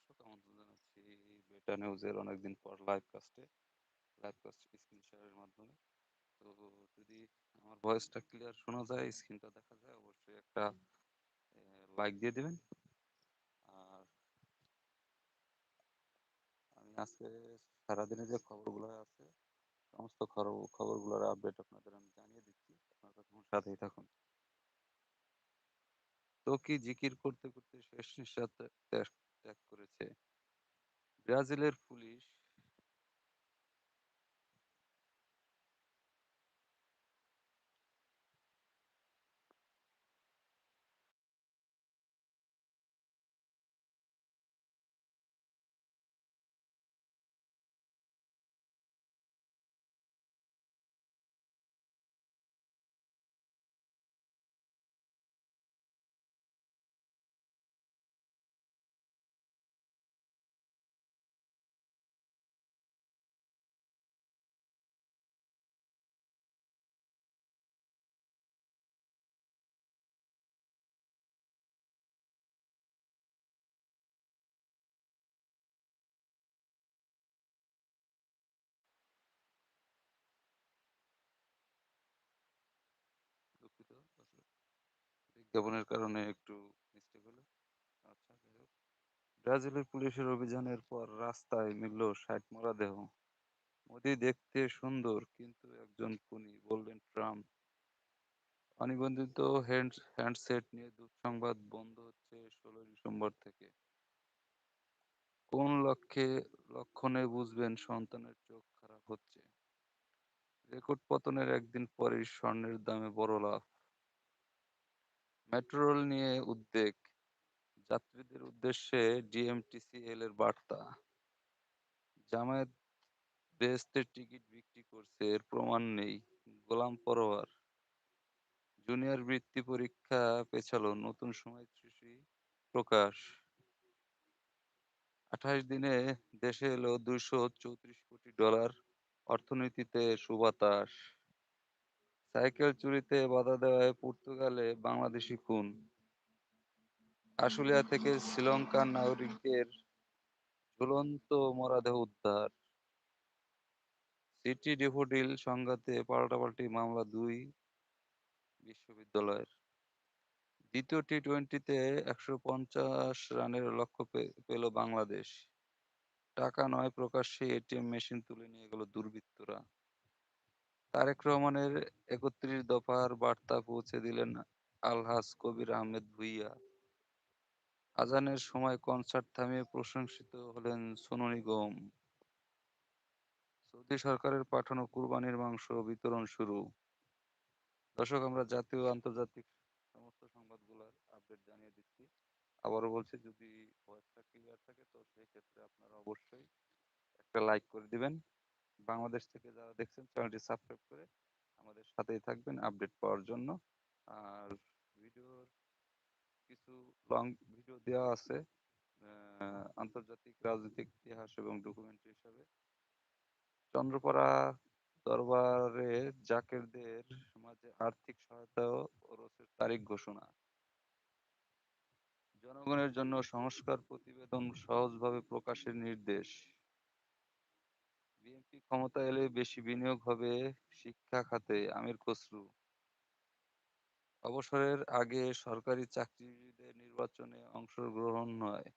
দর্শক আমন্ত্রণ জানাচ্ছি বেটা নিউজের অনেকদিন পর লাইভ কাস্টে লাইভ কাস্ট স্ক্রিন শেয়ারের মাধ্যমে। তো যদি আমার ভয়েসটা ক্লিয়ার শোনা যায় স্ক্রিনটা দেখা যায়, অবশ্যই একটা লাইক দিয়ে আর আমি আজকে সারাদিনে যে খবরগুলো আছে, সমস্ত খবর, খবরগুলোর আপডেট আপনাদের আমি জানিয়ে দিচ্ছি। আপনারা তখন সাথেই থাকুন। তো কি জিকির করতে করতে শেষ নিঃশ্বাস ত্যাগ করেছে। ব্রাজিলের পুলিশ দুঃখিত আসলে বিজ্ঞাপনের কারণে একটু আচ্ছা ব্রাজিলের পুলিশের অভিযানের পর রাস্তায় মিলল ষাট মরদেহ মোদি দেখতে সুন্দর, কিন্তু একজন খুনি, বললেন ট্রাম্প। অনিবন্ধিত হ্যান্ড, হ্যান্ডসেট নিয়ে দুঃসংবাদ বন্ধ হচ্ছে ষোলোই ডিসেম্বর থেকে। কোন লক্ষ্যে, লক্ষণে বুঝবেন সন্তানের চোখ খারাপ হচ্ছে। রেকর্ড পতনের একদিন পরেই স্বর্ণের দামে বড় লাভ। মেট্রো রেল নিয়ে উদ্বেগ। যাত্রীদের উদ্দেশ্যে ডিএমটিসিএল এর বার্তা। জামায়াত বেহেস্তের টিকিট বিক্রি করছে, এর প্রমাণ নেই। গোলাম পরোয়ার, জুনিয়র বৃত্তি পরীক্ষা পেছালো, নতুন সময়সূচি প্রকাশ। আঠাশ দিনে দেশে এলো দুইশো চৌত্রিশ কোটি ডলার অর্থনীতিতে সুবাতাস। সাইকেল চুরিতে বাধা দেওয়ায় পর্তুগালে বাংলাদেশি খুন। আশুলিয়া থেকে শ্রীলঙ্কার নাগরিকের ঝুলন্ত মরদেহ উদ্ধার। সিটি ডেফোডিল সংঘাতে পাল্টাপাল্টি মামলা দুই বিশ্ববিদ্যালয়ের। দ্বিতীয় টি টোয়েন্টিতে একশো পঞ্চাশ রানের লক্ষ্য পেল বাংলাদেশ। টাকা নয় প্রকাশ্যে এটিএম মেশিন তুলে নিয়ে গেল দুর্বৃত্তরা। তারেক রহমানের একত্রিশ দফার বার্তা পৌঁছে দিলেন আলহাজ কবির আহমেদ ভুইয়া। আজানের সময় কনসার্ট থামিয়ে প্রশংসিত হলেন সোনু নিগম। সৌদি সরকারের পাঠানো কুরবানির মাংস বিতরণ শুরু। দর্শক, আমরা জাতীয় আন্তর্জাতিক সমস্ত সংবাদগুলোর আপডেট জানিয়ে দিচ্ছি। আবারও বলছি, যদি ভয়েসটা ক্লিয়ার থাকে, তো সেই ক্ষেত্রে আপনারা অবশ্যই একটা লাইক করে দিবেন। বাংলাদেশ থেকে যারা দেখছেন চ্যানেলটি সাবস্ক্রাইব করে আমাদের সাথেই থাকবেন আপডেট পাওয়ার জন্য। আর ভিডিওর কিছু লং ভিডিও দেওয়া আছে আন্তর্জাতিক রাজনৈতিক ইতিহাস এবং ডকুমেন্টারি হিসাবে। চন্দ্রপাড়া দরবারে জাকেরদের মাঝে আর্থিক সহায়তা ও রোসের তারিখ ঘোষণা। জনগণের জন্য সংস্কার প্রতিবেদন সহজভাবে প্রকাশের নির্দেশ। বিএনপি ক্ষমতা এলে বেশি বিনিয়োগ হবে শিক্ষা খাতে আমির খসরু। অবসরের আগে সরকারি চাকরিজীবীদের নির্বাচনে অংশগ্রহণ নয়।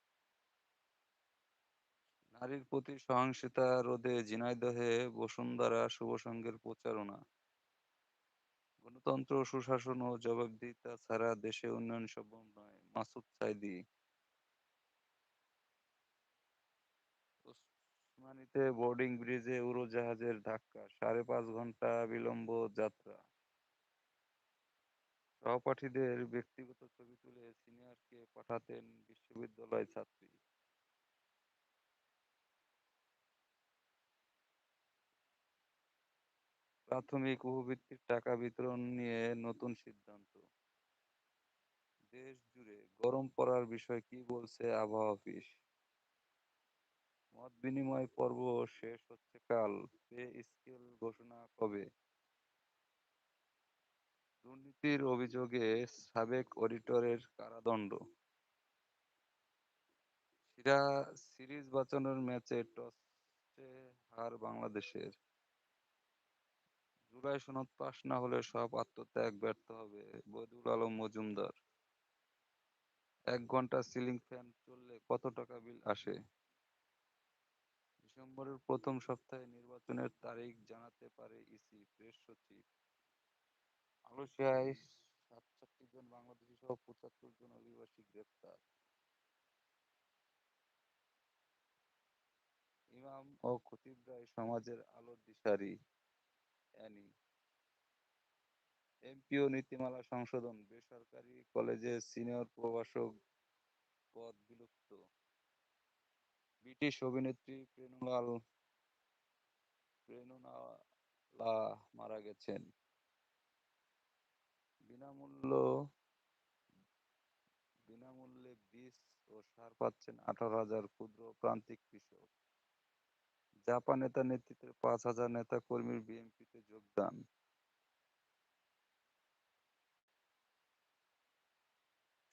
নারীর প্রতি সহিংসতা রোধে ঝিনাইদহে বসুন্ধরা শুভ সংঘের প্রচারণা। গণতন্ত্র, সুশাসন ও জবাবদিহিতা ছাড়া দেশে উন্নয়ন সম্ভব নয়। মাসুদ সাইদি ওসমানীতে বোর্ডিং ব্রিজে উড়োজাহাজের ধাক্কা, সাড়ে পাঁচ ঘণ্টা বিলম্ব যাত্রা। সহপাঠীদের ব্যক্তিগত ছবি তুলে সিনিয়রকে পাঠাতেন বিশ্ববিদ্যালয় ছাত্রী। প্রাথমিক উপবৃত্তির টাকা বিতরণ নিয়ে নতুন সিদ্ধান্ত। দেশ জুড়ে গরম পড়ার বিষয় কি বলছে আবহাওয়া অফিস? মত বিনিময় পর্ব শেষ হচ্ছে কাল। পে স্কেল ঘোষণা কবে? দুর্নীতির অভিযোগে সাবেক অডিটরের কারাদণ্ড। সিরা সিরিজ বাঁচানোর ম্যাচে টসে হার বাংলাদেশের। জুলাই সনদ পাশ না হলে সব আত্মত্যাগ ব্যর্থ হবে বদিউল আলম মজুমদার। এক ঘণ্টা সিলিং ফ্যান চললে কত টাকা বিল আসে? ডিসেম্বরের প্রথম সপ্তাহে নির্বাচনের তারিখ জানাতে পারে ইসি প্রেস সচিব। মালয়েশিয়ায় সাতষট্টি জন বাংলাদেশি সহ পঁচাত্তর জন অভিবাসী গ্রেপ্তার। ইমাম ও খতিবরাই সমাজের আলোর দিশারি অ্যানি এমপিও নীতিমালা সংশোধন, বেসরকারি কলেজে সিনিয়র প্রভাষক পদ বিলুপ্ত। ব্রিটিশ অভিনেত্রী প্রেনুলাল, প্রেনুনালা মারা গেছেন। বিনামূল্য, বিনামূল্যে বীজ ও সার পাচ্ছেন আঠারো হাজার ক্ষুদ্র প্রান্তিক কৃষক। জাপান নেতা নেতৃত্বে পাঁচ হাজার নেতা কর্মীর বিএনপিতে যোগদান।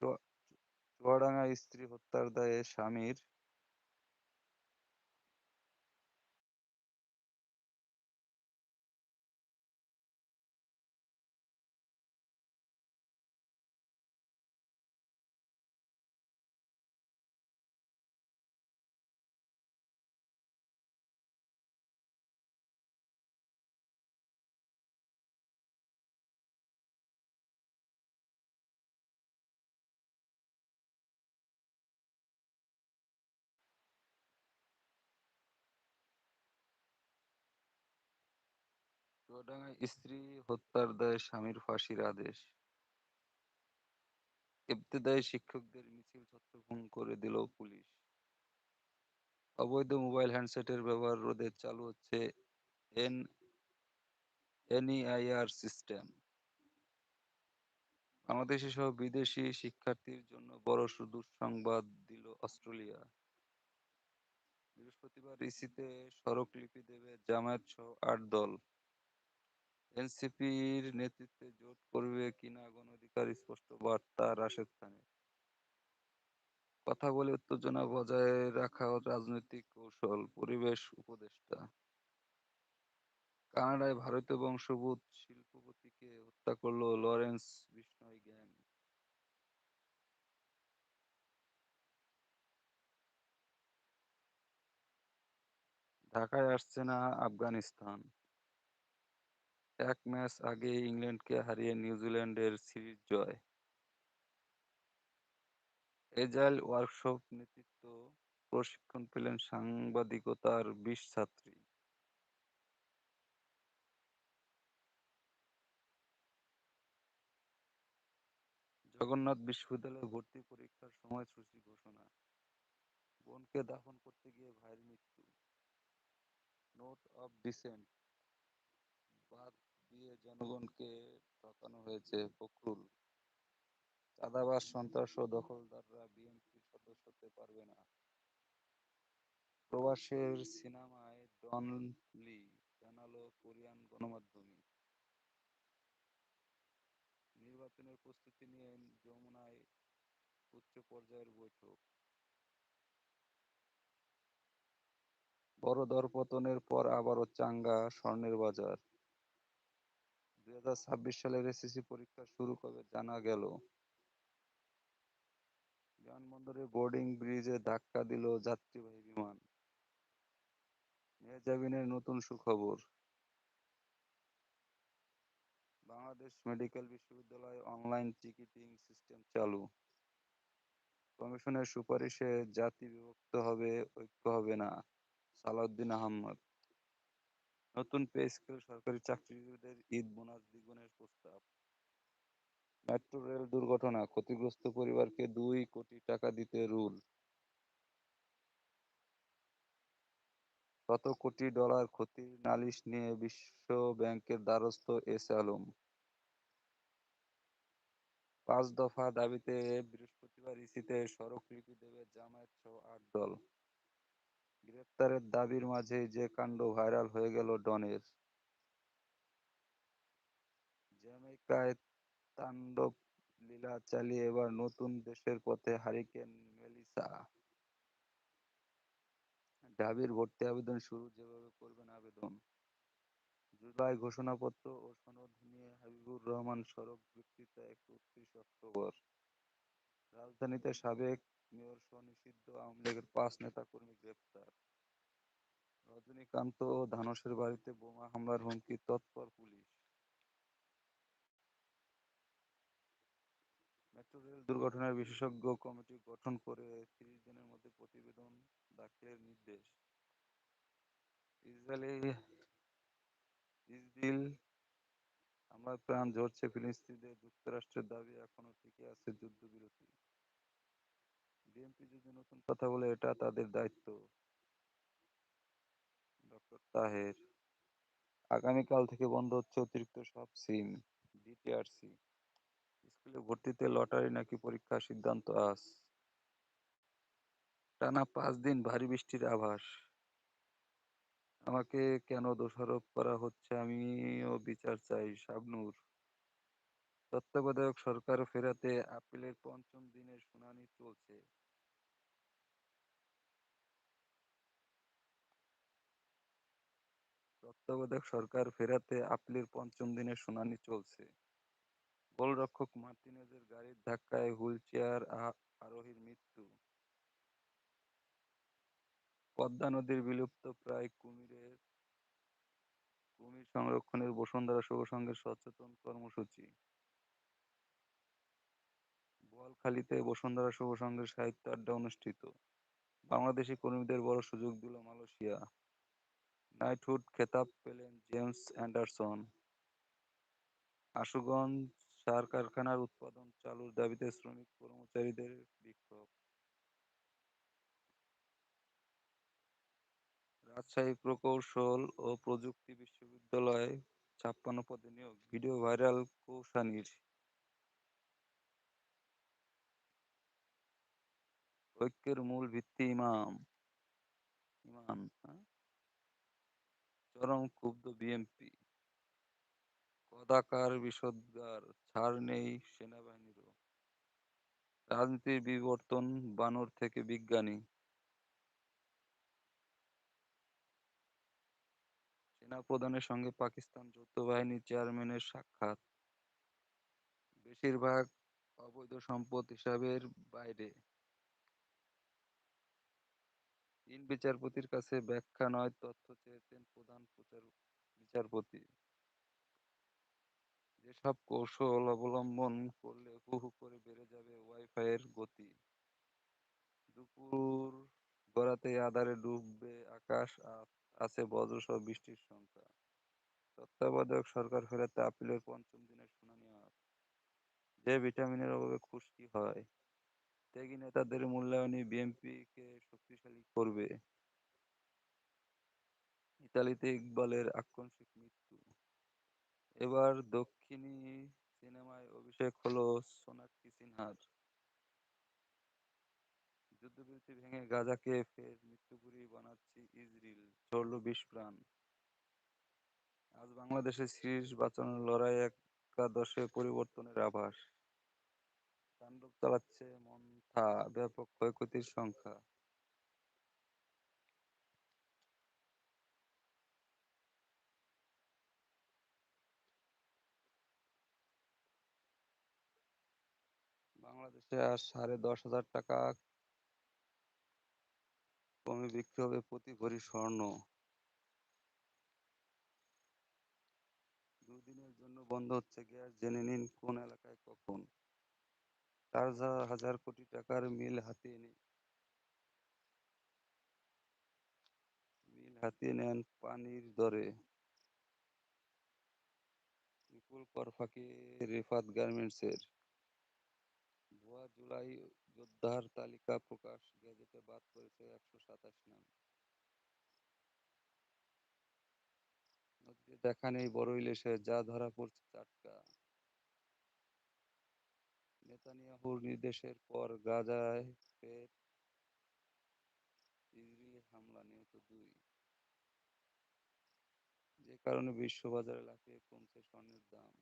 চুয়া- চুয়াডাঙ্গায় স্ত্রী হত্যার দায়ে স্বামীর চুয়াডাঙ্গায় স্ত্রী হত্যার দায়ে স্বামীর ফাঁসির আদেশ। ইবতেদায়ী শিক্ষকদের মিছিল ছত্রভঙ্গ করে দিল পুলিশ। অবৈধ মোবাইল হ্যান্ডসেটের ব্যবহার রোধে চালু হচ্ছে এন, এনইআইআর সিস্টেম। বাংলাদেশি সহ বিদেশি শিক্ষার্থীর জন্য বড় দুঃসংবাদ দিল অস্ট্রেলিয়া। বৃহস্পতিবার ইসিতে স্মারকলিপি দেবে জামায়াত সহ আট দল। এনসিপির নেতৃত্বে জোট করবে কিনা গণ অধিকার, স্পষ্ট বার্তা রাশেদ খানের। কথা বলে উত্তেজনা বজায় রাখা রাজনৈতিক কৌশল, পরিবেশ উপদেষ্টা। কানাডায় ভারতীয় বংশোদ্ভূত শিল্পপতিকে হত্যা করল লরেন্স বিষ্ণয় গ্যাং। ঢাকায় আসছে না আফগানিস্তান। এক ম্যাচ আগে ইংল্যান্ডকে হারিয়ে নিউজিল্যান্ডের সিরিজ জয়। এজাইল ওয়ার্কশপ নেতৃত্ব প্রশিক্ষণ পেলেন সাংবাদিকতার বিশ ছাত্রী। জগন্নাথ বিশ্ববিদ্যালয়ে ভর্তি পরীক্ষার সময় সময়সূচি ঘোষণা। বোনকে দাফন করতে গিয়ে ভাইয়ের মৃত্যু। Note of dissent. বাদ দিয়ে জনগণকে ঠকানো হয়েছে ফখরুল। চাঁদাবাজ, সন্ত্রাস ও দখলদাররা বিএনপির সদস্য হতে পারবে না। প্রবাসের সিনেমায় ডন লি জানালো কোরিয়ান গণমাধ্যমে। নির্বাচনের প্রস্তুতি নিয়ে যমুনায় উচ্চ পর্যায়ের বৈঠক। বড় দরপতনের পর আবারও চাঙ্গা স্বর্ণের বাজার। দুই হাজার ছাব্বিশ সালের এসএসসি পরীক্ষা শুরু কবে জানা গেল? বিমানবন্দরে বোর্ডিং ব্রিজে ধাক্কা দিল যাত্রীবাহী বিমান। মেহজাবিনের নতুন সুখবর। বাংলাদেশ মেডিকেল বিশ্ববিদ্যালয়ে অনলাইন টিকিটিং সিস্টেম চালু। কমিশনের সুপারিশে জাতি বিভক্ত হবে, ঐক্য হবে না, সালাউদ্দিন আহমদ। নতুন পে স্কেল সরকারি চাকরিজীবীদের ঈদ বোনাস দ্বিগুণের প্রস্তাব। মেট্রো রেল দুর্ঘটনা, ক্ষতিগ্রস্ত পরিবারকে দুই কোটি টাকা দিতে রুল। শত কোটি ডলার ক্ষতির নালিশ নিয়ে বিশ্ব ব্যাংকের দ্বারস্থ এস আলম। পাঁচ দফা দাবিতে বৃহস্পতিবার ইসিতে স্মারকলিপি দেবে জামায়াত সহ আট দল। গ্রেপ্তারের দাবির মাঝেই যে কাণ্ড ভাইরাল হয়ে গেল ডনের। জ্যামাইকায় তাণ্ডব লীলা চালিয়ে এবার নতুন দেশের পথে হারিকেন মেলিসা। ঢাবির ভর্তি আবেদন শুরু, যেভাবে করবেন আবেদন। জুলাই ঘোষণাপত্র ও সনদ নিয়ে হাবিবুর রহমান সড়ক বক্তৃতা একত্রিশ অক্টোবর। রাজধানীতে সাবেক মেয়রসহ নিষিদ্ধ আওয়ামী লীগের পাঁচ নেতাকর্মী গ্রেপ্তার। রজনীকান্ত ও ধানসের বাড়িতে বোমা হামলার হুমকি, তৎপর পুলিশ। মেট্রো রেল দুর্ঘটনার বিশেষজ্ঞ কমিটি গঠন করে তিরিশ দিনের মধ্যে প্রতিবেদন দাখিলের নির্দেশ। ইসরায়েলি ইসরায়েল হামলায় প্রাণ ঝরছে ফিলিস্তিনিদের। যুক্তরাষ্ট্রের দাবি এখনও টিকে আছে যুদ্ধবিরতি। বিএনপি যদি নতুন কথা বলে, এটা তাদের দায়িত্ব। ডক্টর তাহের, আগামীকাল থেকে বন্ধ হচ্ছে অতিরিক্ত সব সিম ডিটিআরসি স্কুলে ভর্তিতে লটারি নাকি পরীক্ষার সিদ্ধান্ত আজ? টানা পাঁচ দিন ভারী বৃষ্টির আভাস। আমাকে কেন দোষারোপ করা হচ্ছে আমিও বিচার চাই, শাবনূর। তত্ত্বাবধায়ক সরকার ফেরাতে, আপিলের পঞ্চম দিনের শুনানি চলছে। তত্ত্বাবধায়ক সরকার ফেরাতে আপিলের পঞ্চম দিনের শুনানি চলছে। গোলরক্ষক মার্টিনেজের গাড়ির ধাক্কায় হুইলচেয়ার আরোহীর মৃত্যু। পদ্মা নদীর বিলুপ্ত প্রায় কুমিরের, কুমির সংরক্ষণের বসুন্ধরা শুভ সংঘের সচেতন কর্মসূচি। বোয়ালখালীতে বসুন্ধরা শুভ সংঘের সাহিত্য আড্ডা অনুষ্ঠিত। বাংলাদেশি কর্মীদের বড় সুযোগ দিল মালয়েশিয়া। নাইটহুড খেতাব পেলেন জেমস অ্যান্ডারসন। আশুগঞ্জ সার কারখানার উৎপাদন চালুর দাবিতে শ্রমিক কর্মচারীদের বিক্ষোভ। রাজশাহী প্রকৌশল ও প্রযুক্তি বিশ্ববিদ্যালয়ে ছাপ্পান্ন পদে নিয়োগ, ভিডিও ভাইরাল কৌশানীর। ঐক্যের মূল ভিত্তি ইমাম। ইমান হ্যাঁ? চরম ক্ষুব্ধ বিএনপি। কদাকার বিষদগার, ছাড় নেই সেনাবাহিনীরও। রাজনীতির বিবর্তন বানর থেকে বিজ্ঞানী। সেনাপ্রধানের সঙ্গে পাকিস্তান যৌথ বাহিনীর চেয়ারম্যানের সাক্ষাৎ। বেশিরভাগ অবৈধ সম্পদ হিসাবের বাইরে। তিন বিচারপতির কাছে ব্যাখ্যা নয়, তথ্য চেয়েছেন প্রধান বিচারপতি। যেসব কৌশল অবলম্বন করলে হু হু করে বেড়ে যাবে ওয়াইফাইয়ের গতি। দুপুর গড়াতে আধারে ডুববে আকাশ আছে বজ্রসহ বৃষ্টির সংখ্যা। তত্ত্বাবধায়ক সরকার ফেরাতে আপিলের পঞ্চম দিনের শুনানি আজ। যে ভিটামিনের অভাবে খুশকি হয়। ত্যাগী নেতাদের মূল্যায়নই বিএনপিকে শক্তিশালী করবে? ইতালিতে ইকবালের আক্ষন্তিক মৃত্যু। এবার দক্ষিণী সিনেমায় অভিষেক হলো সোনাক্ষী সিনহার। যুদ্ধবিরতি ভেঙে গাজাকে ফের মৃত্যুপুরী বানাচ্ছি ইসরায়েল। ঝরল বিশ প্রাণ। আজ বাংলাদেশের সিরিজ বাঁচানোর লড়াই একাদশে পরিবর্তনের আভাস। তাণ্ডব চালাচ্ছে মন্থা ব্যাপক ক্ষয়ক্ষতির সংখ্যা। বাংলাদেশে আর সাড়ে দশ হাজার টাকা কমে বিক্রি হবে প্রতি ভরি স্বর্ণ। দুদিনের জন্য বন্ধ হচ্ছে গ্যাস, জেনে নিন কোন এলাকায় কখন। চার হাজার কোটি টাকার মিল হাতিয়ে মিল হাতিয়ে নেন পানির দরে। বিপুল কর ফাঁকি রেফাত গার্মেন্টসের। ভুয়া জুলাই যোদ্ধার তালিকা প্রকাশ গেজেটে বাদ করেছে একশো সাতাশ নাম। দেখা নেই বড় ইলিশে, যা ধরা পড়ছে চাটকা। নেতানিয়াহুর নির্দেশের পর গাজায় ফের ইসরায়েলি হামলা, নিহত দুই। যে কারণে বিশ্ববাজারে লাফিয়ে কমছে স্বর্ণের দাম।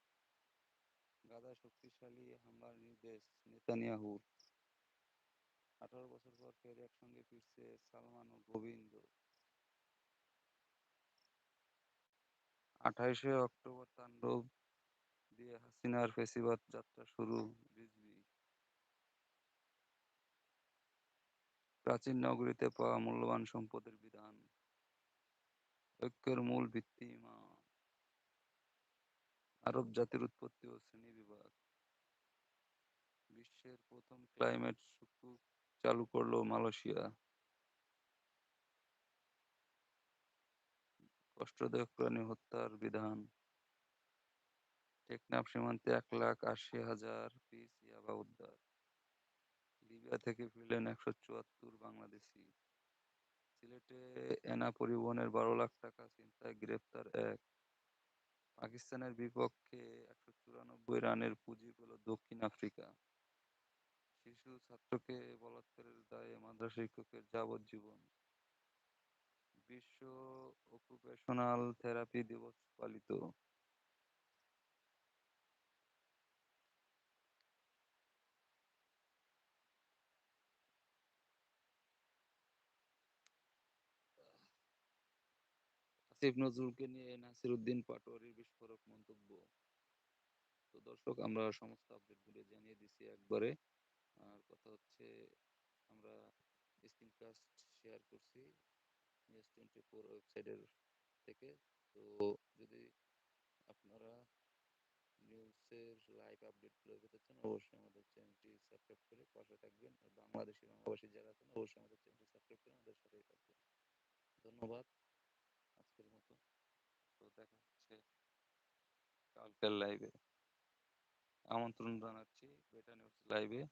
গাজা শক্তিশালী হামলার নির্দেশ নেতানিয়াহুর। আঠারো বছর পর ফের একসঙ্গে ফিরছে সালমান ও গোবিন্দ। আঠাশে অক্টোবর তাণ্ডব দিয়ে হাসিনার ফেসিবাদ যাত্রা শুরু। প্রাচীন নগরীতে পাওয়া মূল্যবান সম্পদের বিধান। ঐক্যের মূল ভিত্তি মা আরব জাতির উৎপত্তি ও শ্রেণি বিভাগ। বিশ্বের প্রথম ক্লাইমেট সূচক চালু করল মালয়েশিয়া। কষ্টদায়ক প্রাণী হত্যার বিধান। টেকনাফ সীমান্তে এক লাখ আশি হাজার পিস ইয়াবা উদ্ধার। লিবিয়া থেকে ফিরলেন একশো চুয়াত্তর বাংলাদেশি। সিলেটে এনা পরিবহনের বারো লাখ টাকা ছিনতাই গ্রেপ্তার এক। পাকিস্তানের বিপক্ষে একশো চুরানব্বই রানের পুঁজি পেল দক্ষিণ আফ্রিকা। শিশু ছাত্রকে বলাৎকারের দায়ে মাদ্রাসা শিক্ষকের যাবজ্জীবন। বিশ্ব অকুপেশনাল থেরাপি দিবস পালিত। আসিফ নজরুলকে নিয়ে নাসির উদ্দিন পাটোয়ারির বিস্ফোরক মন্তব্য। তো দর্শক, আমরা সমস্ত আপডেটগুলো জানিয়ে দিছি একবারে। আর কথা হচ্ছে, আমরা স্ক্রিনকাস্ট শেয়ার করছি নিউজ টোয়েন্টি ফোর ওয়েবসাইটের থেকে। তো যদি আপনারা নিউজের লাইভ আপডেটগুলো পেতে চান, অবশ্যই আমাদের চ্যানেলটি সাবস্ক্রাইব করে পাশে থাকবেন। আর বাংলাদেশি বাংলাভাষী যারা আছেন, অবশ্যই আমাদের চ্যানেলটি সাবস্ক্রাইব করে আমাদের সাথেই থাকবেন। ধন্যবাদ। দেখা হচ্ছে কালকের আমন্ত্রণ জানাচ্ছি বেটা নিউজ লাইভে